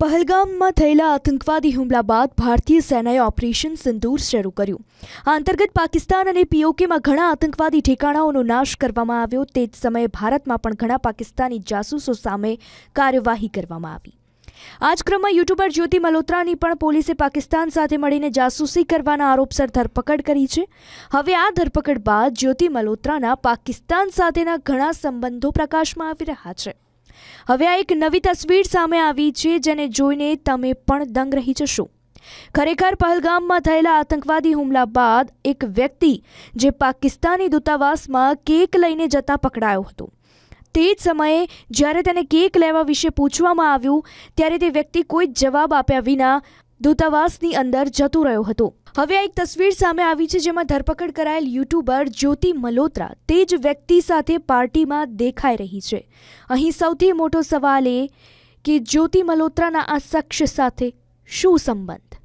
પહલગામમાં થયેલા આતંકવાદી હુમલા બાદ ભારતીય સેનાએ ઓપરેશન સિંદૂર શરૂ કર્યું. આ અંતર્ગત પાકિસ્તાન અને પીઓકેમાં ઘણા આતંકવાદી ઠેકાણાઓનો નાશ કરવામાં આવ્યો. તે જ સમયે ભારતમાં પણ ઘણા પાકિસ્તાની જાસૂસો સામે કાર્યવાહી કરવામાં આવી. આ જ ક્રમમાં યુટ્યુબર જ્યોતિ મલોત્રાની પણ પોલીસે પાકિસ્તાન સાથે મળીને જાસૂસી કરવાના આરોપસર ધરપકડ કરી છે. હવે આ ધરપકડ બાદ જ્યોતિ મલોત્રાના પાકિસ્તાન સાથેના ઘણા સંબંધો પ્રકાશમાં આવી રહ્યા છે. હવે આ એક નવી તસવીર સામે આવી છે જેને જોઈને તમે પણ દંગ રહી જશો. ખરેખર પહલગામમાં થયેલા આતંકવાદી હુમલા બાદ એક વ્યક્તિ જે પાકિસ્તાની દૂતાવાસમાં કેક લઈને જતા પકડાયો હતો. તે જ સમયે જ્યારે તેને કેક લેવા વિશે પૂછવામાં આવ્યું, ત્યારે તે વ્યક્તિ કોઈ જવાબ આપ્યા વિના દૂતાવાસની અંદર જતો રહ્યો હતો. હવે આ એક તસવીર સામે આવી છે જેમાં ધરપકડ કરાયેલ યુટ્યુબર જ્યોતિ મલોત્રા તે જ વ્યક્તિ સાથે પાર્ટીમાં દેખાઈ રહી છે. અહીં સૌથી મોટો સવાલ એ કે જ્યોતિ મલોત્રાના આ શખ્સ સાથે શું સંબંધ?